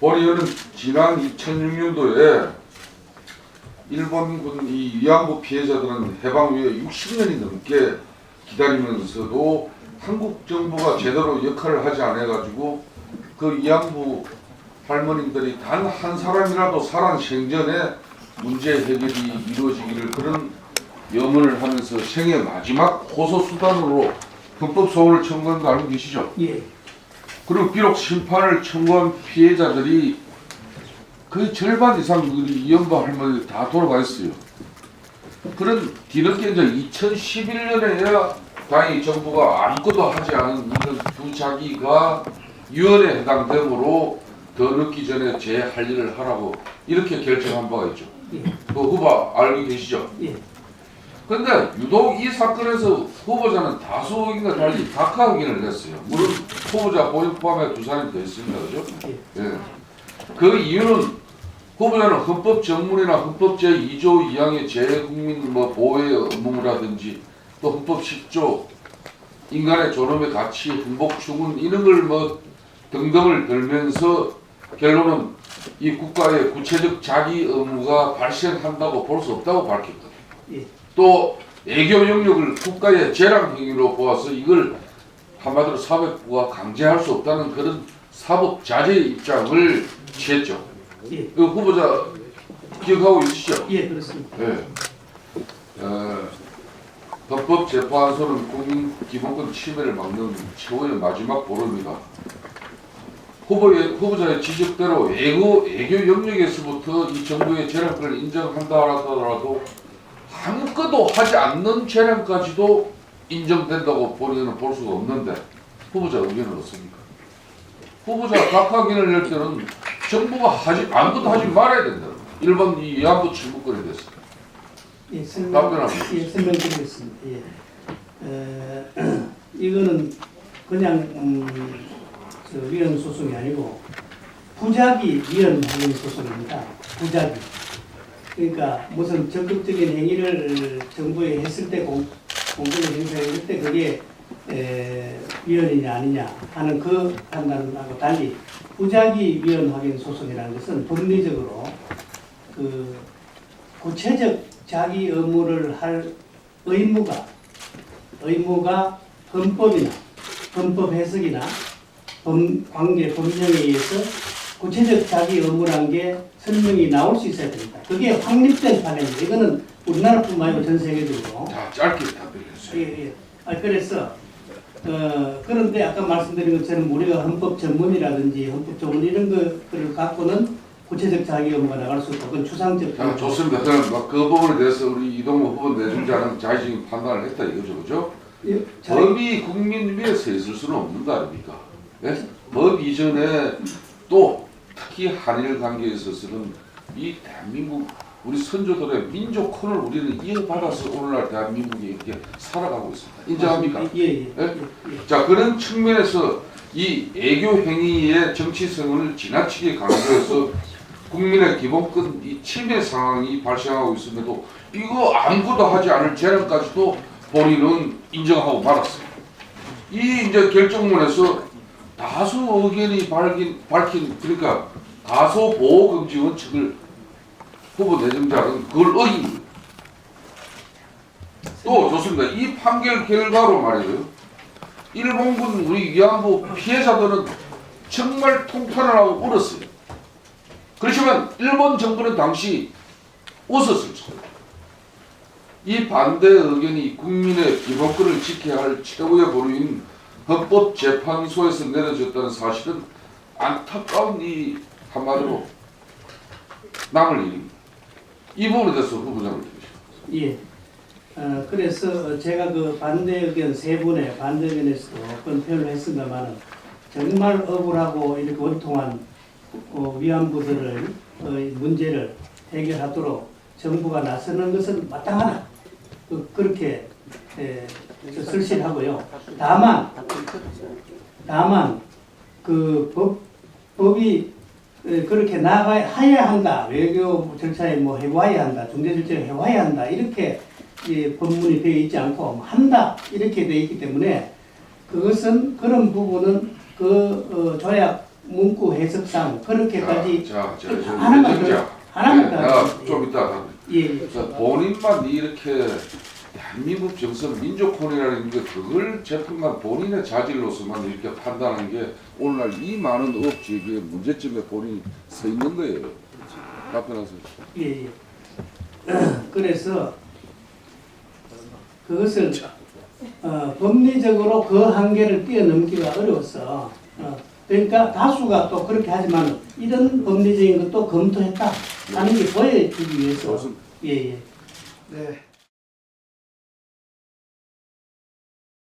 보리언은 지난 2006년도에 일본군 이 위안부 피해자들은 해방 후에 60년이 넘게 기다리면서도 한국 정부가 제대로 역할을 하지 않아 가지고 그 위안부 할머님들이 단 한 사람이라도 살아 생전에 문제 해결이 이루어지기를 그런 염원을 하면서 생애 마지막 호소 수단으로 헌법 소원을 청구한 거 알고 계시죠? 예. 그리고 비록 심판을 청구한 피해자들이 거의 절반 이상 우리 이연부 할머니 다 돌아가 있어요. 그런 뒤늦게 이제 2011년에야 다행히 정부가 아무것도 하지 않은 이런 두 자기가 유언에 해당되므로 더 늦기 전에 제 할 일을 하라고 이렇게 결정한 바가 있죠. 예. 그 후보 알고 계시죠? 예. 근데 유독 이 사건에서 후보자는 다수 의견과 달리 각하 의견을 냈어요. 물론 후보자 본인 포함해 두 사람이 더 있습니다. 그죠? 예. 그 이유는 후보자는 헌법 전문이나 헌법 제2조 2항의 재국민 뭐 보호의 의무라든지 또 헌법 10조 인간의 존엄의 가치, 행복 추구 이런 걸 뭐 등등을 들면서 결론은 이 국가의 구체적 자기 의무가 발생한다고 볼 수 없다고 밝혔거든요. 예. 또 애교 영역을 국가의 재량 행위로 보아서 이걸 한마디로 사법부가 강제할 수 없다는 그런 사법 자제 입장을 취했죠. 예. 그 후보자 기억하고 있으시죠? 예, 그렇습니다. 예. 어, 헌법재판소는 국민 기본권 침해를 막는 최후의 마지막 보루입니다. 후보의, 후보자의 지적대로 애고, 애교 영역에서부터 이 정부의 재량권을 인정한다 하더라도 아무것도 하지 않는 재량까지도 인정된다고 본인은 볼 수가 없는데 후보자 의견은 어떻습니까? 후보자 각하견을 낼 때는 정부가 하지 아무것도 하지 말아야 된다. 일본 이 위안부 친구권에 대해서. 예, 설명. 예, 설명드리겠습니다. 예. 에, 이거는 그냥 음, 저 위헌 소송이 아니고 부작위 위헌 소송입니다. 부작위. 그러니까 무슨 적극적인 행위를 정부에 했을 때 공, 공권력 행사했을 때 그게 에, 위헌이냐 아니냐 하는 그 판단하고 달리 부작위 위헌 확인 소송이라는 것은 법리적으로 그 구체적 자기 의무를 할 의무가 의무가 헌법이나 헌법 해석이나 법, 관계 법령에 의해서 구체적 자기 의무란 게 설명이 나올 수 있어야 됩니다. 그게 확립된 판례입니다. 이거는 우리나라뿐만 아니고 전 세계적으로 자, 짧게 답변해주세요. 예, 예. 아, 그래서 어, 그런데 아까 말씀드린 것처럼 우리가 헌법 전문이라든지 헌법 전문 이런 것들을 갖고는 구체적 자기 의무가 나갈 수 없고 그건 추상적 자, 좋습니다. 저는 막그 부분에 대해서 우리 이동호 후보 내정자는 자의적인 판단을 했다 이거죠, 그죠? 예, 자, 법이 국민 위에 서 있을 수는 없는 거 아닙니까? 예? 법 이전에 또 특히 한일 관계에 있어서는 이 대한민국 우리 선조들의 민족혼을 우리는 이어받아서 오늘날 대한민국이 이렇게 살아가고 있습니다. 인정합니까? 예, 예. 예? 예, 예. 자 그런 측면에서 이 애교 행위의 정치성을 지나치게 강조해서 국민의 기본권 이 침해 상황이 발생하고 있음에도 이거 아무것도 하지 않을 재량까지도 본인은 인정하고 말았어요. 이 이제 결정문에서 다수 의견이 밝힌, 밝힌 그러니까 다소 보호 금지 원칙을 후보 내정자는 그걸 어긴 거예요. 또 좋습니다. 이 판결 결과로 말이에요. 일본군 우리 위안부 피해자들은 정말 통탄을 하고 울었어요. 그렇지만 일본 정부는 당시 웃었을 거예요. 이 반대 의견이 국민의 기본권을 지켜야 할 최고의 보루인 헌법재판소에서 내려졌다는 사실은 안타까운 이 한마디로 남을 일입니다. 이 부분에 대해서 후보장을 드리시죠. 예. 어, 그래서 제가 그 반대 의견 세 분의 반대 의견에서도 그런 표현을 했습니다만은 정말 억울하고 이렇게 원통한 어, 위안부들의 어, 문제를 해결하도록 정부가 나서는 것은 마땅하다. 그, 그렇게 에, 저 설실하고요. 다만 다만 그 법, 법이 에, 그렇게 나가야 한다. 외교 절차에 뭐 해와야 한다. 중재 절차에 해와야 한다. 이렇게 이 법문이 되어 있지 않고 뭐 한다. 이렇게 되어 있기 때문에 그것은 그런 부분은 그 어, 조약 문구 해석상 그렇게까지 자, 자, 자, 저 하나만 더- 정자. 하나만 네, 더. 좀 이따 예, 예. 본인만 이렇게 대한민국 정선 민족혼이라는 게 그걸 제품만 본인의 자질로서만 이렇게 판단하는 게 오늘날 이 많은 업주의 문제점에 본인이 서 있는 거예요. 답변하세요. 예, 예. 그래서 그것을 어, 법리적으로 그 한계를 뛰어넘기가 어려웠어. 어, 그러니까 다수가 또 그렇게 하지만 이런 법리적인 것도 검토했다 하는 게 보여주기 위해서 무슨 예, 예. 네,